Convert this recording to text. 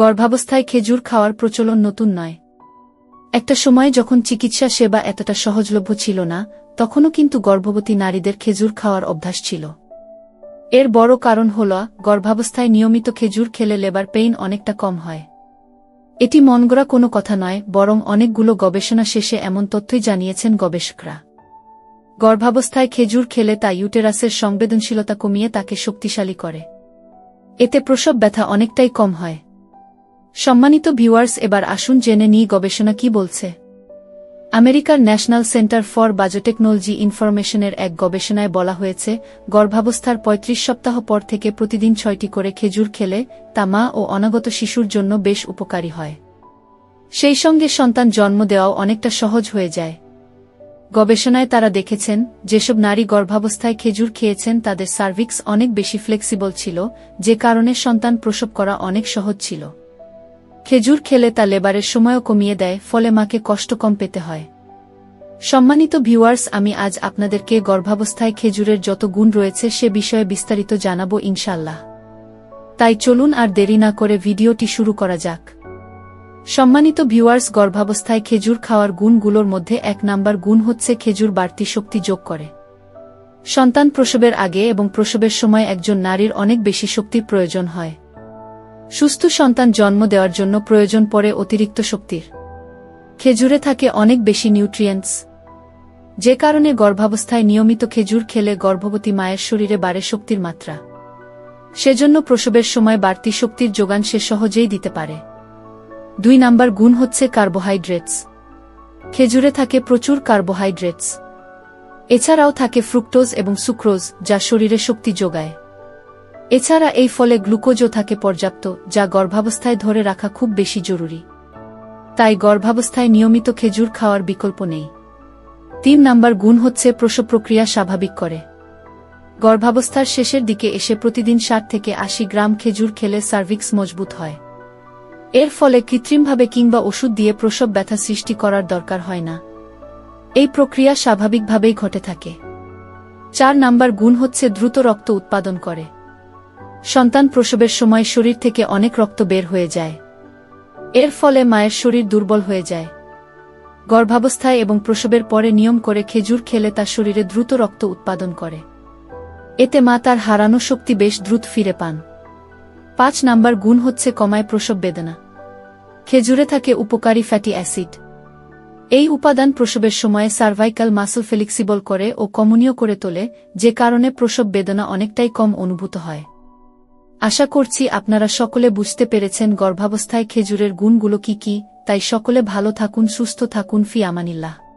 গর্ভাবস্থায় খেজুর খাওয়ার প্রচলন নতুন নয়। একটা সময়ে যখন চিকিৎসা সেবা এতটা সহজলভ্য ছিল না, তখনও কিন্তু গর্ভবতী নারীদের খেজুর খাওয়ার অভ্যাস ছিল। এর বড় কারণ হল, গর্ভাবস্থায় নিয়মিত খেজুর খেলে লেবার পেইন অনেকটা কম হয়। এটি মনগড়া কোনো কথা নয়, বরং অনেকগুলো গবেষণা শেষে এমন তথ্যই জানিয়েছেন গবেষকরা। গর্ভাবস্থায় খেজুর খেলে তা ইউটেরাসের সংবেদনশীলতা কমিয়ে তাকে শক্তিশালী করে। এতে প্রসব ব্যথা অনেকটাই কম হয়। সম্মানিত ভিউয়ার্স, এবার আসুন জেনে নিই গবেষণা কি বলছে। আমেরিকার ন্যাশনাল সেন্টার ফর বায়োটেকনোলজি ইনফরমেশনের এক গবেষণায় বলা হয়েছে, গর্ভাবস্থার ৩৫ সপ্তাহ পর থেকে প্রতিদিন ছয়টি করে খেজুর খেলে, তা মা ও অনাগত শিশুর জন্য বেশ উপকারী হয়। সেই সঙ্গে সন্তান জন্ম দেওয়াও অনেকটা সহজ হয়ে যায়। গবেষণায় তারা দেখেছেন, যেসব নারী গর্ভাবস্থায় খেজুর খেয়েছেন, তাদের সার্ভিক্স অনেক বেশি ফ্লেক্সিবল ছিল, যে কারণে সন্তান প্রসব করা অনেক সহজ ছিল। খেজুর খেলে তা লেবারের সময়ও কমিয়ে দেয়, ফলে মাকে কষ্ট কম পেতে হয়। সম্মানিত ভিউয়ার্স, আমি আজ আপনাদেরকে গর্ভাবস্থায় খেজুরের যত গুণ রয়েছে সে বিষয়ে বিস্তারিত জানাব ইনশাল্লাহ তাই চলুন আর দেরি না করে ভিডিওটি শুরু করা যাক। সম্মানিত ভিউয়ার্স, গর্ভাবস্থায় খেজুর খাওয়ার গুণগুলোর মধ্যে এক নাম্বার গুণ হচ্ছে খেজুর বাড়তি শক্তি যোগ করে। সন্তান প্রসবের আগে এবং প্রসবের সময় একজন নারীর অনেক বেশি শক্তির প্রয়োজন হয়। সুস্থ সন্তান জন্ম দেওয়ার জন্য প্রয়োজন পড়ে অতিরিক্ত শক্তির। খেজুরে থাকে অনেক বেশি নিউট্রিয়েন্টস যে কারণে গর্ভাবস্থায় নিয়মিত খেজুর খেলে গর্ভবতী মায়ের শরীরে বাড়ে শক্তির মাত্রা। সেজন্য প্রসবের সময় বাড়তি শক্তির যোগান সে সহজেই দিতে পারে। দুই নাম্বার গুণ হচ্ছে কার্বোহাইড্রেটস খেজুরে থাকে প্রচুর কার্বোহাইড্রেটস এছাড়াও থাকে ফ্রুক্টোজ এবং সুক্রোজ যা শরীরে শক্তি যোগায়। এছাড়া এই ফলে গ্লুকোজও থাকে পর্যাপ্ত, যা গর্ভাবস্থায় ধরে রাখা খুব বেশি জরুরি। তাই গর্ভাবস্থায় নিয়মিত খেজুর খাওয়ার বিকল্প নেই। তিন নাম্বার গুণ হচ্ছে প্রসব প্রক্রিয়া স্বাভাবিক করে। গর্ভাবস্থার শেষের দিকে এসে প্রতিদিন ষাট থেকে আশি গ্রাম খেজুর খেলে সার্ভিক্স মজবুত হয়। এর ফলে কৃত্রিমভাবে কিংবা ওষুধ দিয়ে প্রসব ব্যথা সৃষ্টি করার দরকার হয় না। এই প্রক্রিয়া স্বাভাবিকভাবেই ঘটে থাকে। চার নাম্বার গুণ হচ্ছে দ্রুত রক্ত উৎপাদন করে। সন্তান প্রসবের সময় শরীর থেকে অনেক রক্ত বের হয়ে যায়। এর ফলে মায়ের শরীর দুর্বল হয়ে যায়। গর্ভাবস্থায় এবং প্রসবের পরে নিয়ম করে খেজুর খেলে তার শরীরে দ্রুত রক্ত উৎপাদন করে। এতে মা তার হারানো শক্তি বেশ দ্রুত ফিরে পান। পাঁচ নাম্বার গুণ হচ্ছে কমায় প্রসব বেদনা। খেজুরে থাকে উপকারী ফ্যাটি অ্যাসিড। এই উপাদান প্রসবের সময়ে সার্ভাইকাল মাসল ফ্লেক্সিবল করে ও কমনীয় করে তোলে, যে কারণে প্রসব বেদনা অনেকটাই কম অনুভূত হয়। আশা করছি আপনারা সকলে বুঝতে পেরেছেন গর্ভাবস্থায় খেজুরের গুণগুলো কি কি, তাই সকলে ভালো থাকুন, সুস্থ থাকুন, ফি আমানিল্লাহ।